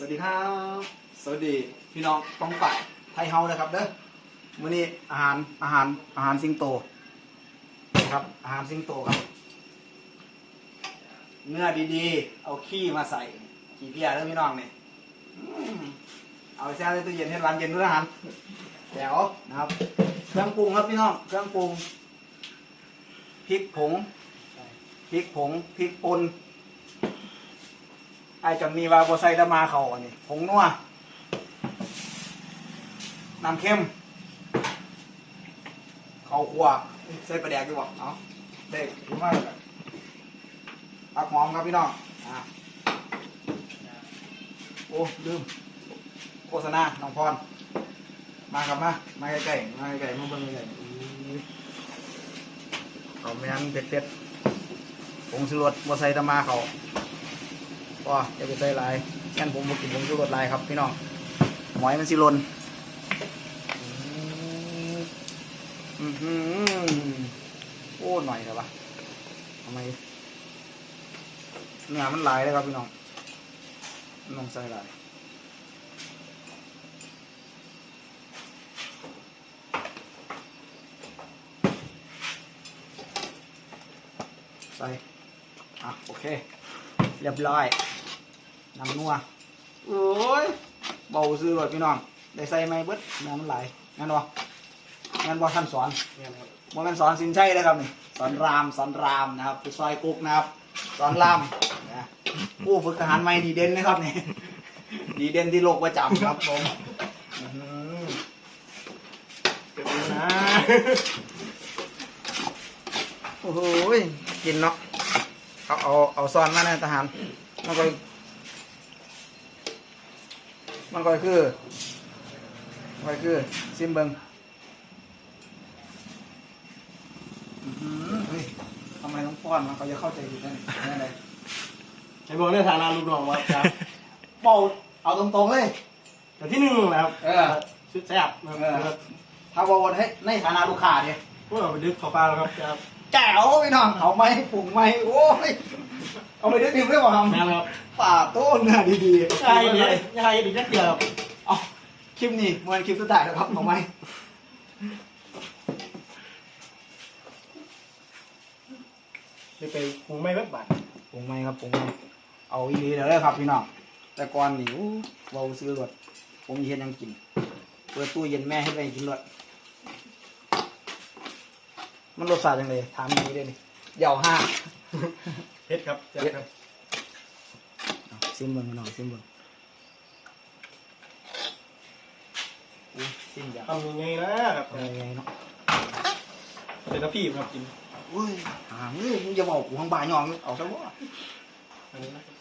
สวัสดีครับ สวัสดีพี่น้องป้องปัดไทยเฮานะครับเด้อมื้อนี้อาหารอาหารอาหารสิงโตครับ อาหารสิงโตครับ เนื้อดีๆ เอาขี้มาใส่ ขี้เพียเด้อพี่น้องเนี่อืมเอาแช่ในตู้เย็นให้ร้านเย็นด้วยอาหารแจ๋วนะครับเครื่องปรุงครับพี่น้องเครื่องปรุงพริกผงพริกผงพริกป่น ไอ้จำมีว่าบัใส่ละมาเขาอันนี้ผงนัวน้ำเค็มข้าวคั่วใส่ปลาแดกดีกว่าเนาะเด็กรู้มากเลยปักหอมครับพี่น้องอะโอ้ลืมโฆษณาน้องพร มาครับมามาใกล้ๆมาใกล้ๆมาเบิ่งใกล้ๆอื้อเขาไม่งั้นเผ็ดๆผงชูรสบัใส่ละมาเขา ก็จะไปใส่ลายงั้นผมบ่กินผมชูรสลายครับพี่น้องหมอยมันสิลนอือหือโอ้หน่อยเลยวะทำไมเนื้อมันลายเลยครับพี่น้องน้องใส่ลายใส่อะโอเค เรียบร้อย น้ำนัวโอ้ยเบาซื้อเลยพี่น้องได้ใส่ไหมเบิดน้ำมันไหลายงั้นบ่งั้นบ่ท่านสอนเนี่ยนะครับบ่แม่นสอนสินใช่นะครับนี่สอนรามสอนรามนะครับผู้ซอยกุ๊กนะครับ สอนรามนะผู้ฝึกทหารใหม่ดีเด่นนะครับนี่ดีเด่นที่โลกประจำครับผมอื้อหือเดี๋ยวดูนะโอ้โหยกินเนาะเอาเอาเอาซอนมานะทหารมันก็ มันก็คือมันก็คือซิมเบิงอื้อหือเฮ้ยทำไมต้องป้อนมันเขาจะเข้าใจผิดได้ไงอะไรไอ้บอกในฐานะลูกน้องว่าครับเป่าเอาตรงๆเลยแต่ที่หนึ่งนะครับเออชุดแซ่บนะครับถ้าบอกว่าให้ในฐานะลูกค้าเนี่ยพวกเราไปดึกเข้าปลาแล้วครับครับแจ๋วพี่น้องเอาไหมปรุงไหมโอ้ย เอาไปได้ดิบได้ป่ะครับแม่ครับป่าโต้เนื้อดีๆใช่เดี๋ยวใช่เดี๋ยวจะเกี่ยวครับเอาคลิปนี้มันคลิปสุดท้ายแล้วครับเอาไหมจะไปปรุงไม่เว็บบาทปรุงไหมครับปรุงไหมเอาอีหลีเดี๋ยวเลยครับพี่น้องแต่ก่อนนี่โอ้เบาซื้อรถผมเห็นยังกินเปิดตู้เย็นแม่ให้ไปกินรถมันรสชาติยังไงถามอย่างนี้เลยนี่เหยาห้า เพชรครับแซ่บครับเอาซิมเบิ้งพี่น้องซิมเบิ้งอุ้ยซิมยาทำยังไงนะครับอะไรไงเนาะเป็นน้ำพี่ครับกินอุ้ยหางนี่มึงจะบอกกูข้างบ่ายยองเอาซะว่าอันนี้นะครับ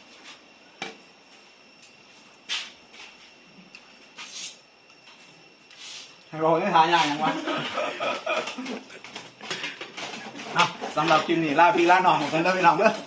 ให้เราไม่ทานอย่างอย่างวะเอาสำหรับคลิปนี้ลาพี่ลาน้องของกันเด้อพี่น้องเด้อคือสิบ่